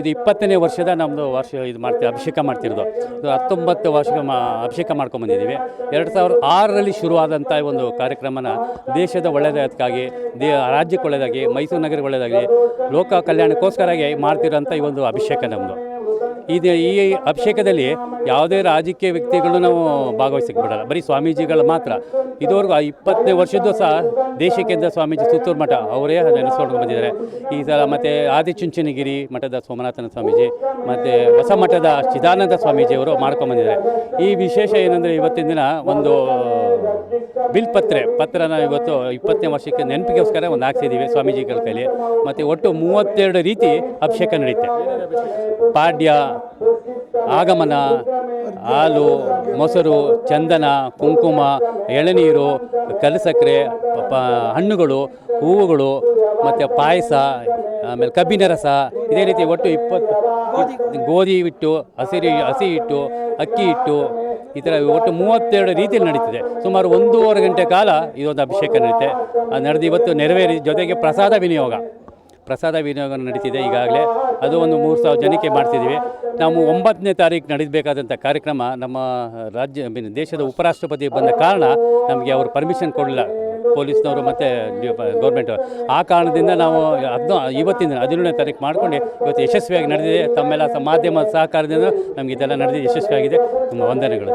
ಇದು ಇಪ್ಪತ್ತನೇ ವರ್ಷದ ನಮ್ಮದು ವರ್ಷ ಇದು ಮಾಡ್ತೀವಿ ಅಭಿಷೇಕ ಮಾಡ್ತಿರೋದು. ಹತ್ತೊಂಬತ್ತು ವರ್ಷ ಮಾ, ಅಭಿಷೇಕ ಮಾಡ್ಕೊಂಬಂದಿದ್ದೀವಿ ಎರಡು ಸಾವಿರದ ಆರರಲ್ಲಿ ಶುರುವಾದಂಥ ಒಂದು ಕಾರ್ಯಕ್ರಮನ ದೇಶದ ಒಳ್ಳೆಯದಕ್ಕಾಗಿ ದೇ, ರಾಜ್ಯಕ್ಕೆ ಒಳ್ಳೆಯದಾಗಿ, ಮೈಸೂರು ನಗರಕ್ಕೆ ಒಳ್ಳೆಯದಾಗಿ, ಲೋಕ ಕಲ್ಯಾಣಕ್ಕೋಸ್ಕರಾಗಿ ಮಾಡ್ತಿರೋಂಥ ಈ ಒಂದು ಅಭಿಷೇಕ ನಮ್ಮದು ಇದು ಈ ಅಭಿಷೇಕದಲ್ಲಿ ಯಾವುದೇ ರಾಜಕೀಯ ವ್ಯಕ್ತಿಗಳು ನಾವು ಭಾಗವಹಿಸಕ್ಕೆ ಬಿಡಲ್ಲ ಬರೀ ಸ್ವಾಮೀಜಿಗಳು ಮಾತ್ರ. ಇದುವರೆಗೂ ಆ ಇಪ್ಪತ್ತನೇ ವರ್ಷದ್ದು ಸಹ ದೇಶಕ್ಕೆಂದ ಸ್ವಾಮೀಜಿ ಸುತ್ತೂರು ಮಠ, ಅವರೇ ನೆನೆಸ್ಕೊಂಡು ಬಂದಿದ್ದಾರೆ. ಈ ಸಲ ಮತ್ತು ಆದಿಚುಂಚನಗಿರಿ ಮಠದ ಸೋಮನಾಥನ ಸ್ವಾಮೀಜಿ, ಮತ್ತು ಹೊಸ ಮಠದ ಚಿದಾನಂದ ಸ್ವಾಮೀಜಿಯವರು ಮಾಡ್ಕೊಂಬಂದಿದ್ದಾರೆ ಈ ವಿಶೇಷ ಏನಂದರೆ ಇವತ್ತಿನ ದಿನ ಒಂದು ಬಿಲ್ ಪತ್ರೆ, ಪತ್ರನ ಇವತ್ತು ಇಪ್ಪತ್ತನೇ ವರ್ಷಕ್ಕೆ ನೆನಪಿಗೋಸ್ಕರ ಒಂದು ಹಾಕ್ಸಿದ್ದೀವಿ ಸ್ವಾಮೀಜಿಗಳ ಕೈಲಿ. ಮತ್ತು ಒಟ್ಟು ಮೂವತ್ತೆರಡು ರೀತಿ ಅಭಿಷೇಕ ನಡೆಯುತ್ತೆ ಪಾಡ್ಯ ಆಗಮನ, ಹಾಲು, ಮೊಸರು, ಚಂದನ, ಕುಂಕುಮ, ಎಳನೀರು ಕಲಸಕ್ಕರೆ ಹಣ್ಣುಗಳು, ಹೂವುಗಳು, ಮತ್ತು ಪಾಯಸ, ಆಮೇಲೆ ಕಬ್ಬಿನ ರಸ ಇದೇ ರೀತಿ ಒಟ್ಟು ಇಪ್ಪತ್ತು ಗೋಧಿ ಹಿಟ್ಟು, ಹಸಿರಿ, ಹಸಿ ಹಿಟ್ಟು, ಅಕ್ಕಿ ಹಿಟ್ಟು, ಈ ಥರ ಒಟ್ಟು ಮೂವತ್ತೆರಡು ರೀತಿಯಲ್ಲಿ ನಡೀತಿದೆ. ಸುಮಾರು ಒಂದೂವರೆ ಗಂಟೆ ಕಾಲ ಇದೊಂದು ಅಭಿಷೇಕ ನಡೆಯುತ್ತೆ ನಡೆದು ಇವತ್ತು ನೆರವೇರಿ, ಜೊತೆಗೆ ಪ್ರಸಾದ ವಿನಿಯೋಗ. ಪ್ರಸಾದ ವಿನಿಯೋಗ ನಡೀತಿದೆ ಈಗಾಗಲೇ. ಅದು ಒಂದು ಮೂರು ಸಾವಿರ ಜನಕ್ಕೆ ಮಾಡ್ತಿದ್ದೀವಿ. ನಾವು ಒಂಬತ್ತನೇ ತಾರೀಕು ನಡೀಬೇಕಾದಂಥ ಕಾರ್ಯಕ್ರಮ ನಮ್ಮ ರಾಜ್ಯ ದೇಶದ ಉಪರಾಷ್ಟ್ರಪತಿ ಬಂದ ಕಾರಣ ನಮಗೆ ಅವರು ಪರ್ಮಿಷನ್ ಕೊಡಲಿಲ್ಲ. ಪೊಲೀಸ್ನವರು ಮತ್ತು ಗೌರ್ಮೆಂಟ್ ಆ ಕಾರಣದಿಂದ ನಾವು ಹದಿನೋ ಇವತ್ತಿನ ದಿನ, ಹದಿನೇಳನೇ ತಾರೀಕು ಮಾಡ್ಕೊಂಡು ಇವತ್ತು ಯಶಸ್ವಿಯಾಗಿ ನಡೆದಿದೆ. ತಮ್ಮೆಲ್ಲ ಮಾಧ್ಯಮ ಸಹಕಾರದಿಂದ ನಮಗೆ ಇದೆಲ್ಲ ನಡೆದಿದೆ, ಯಶಸ್ವಿಯಾಗಿದೆ. ತುಂಬ ವಂದನೆಗಳು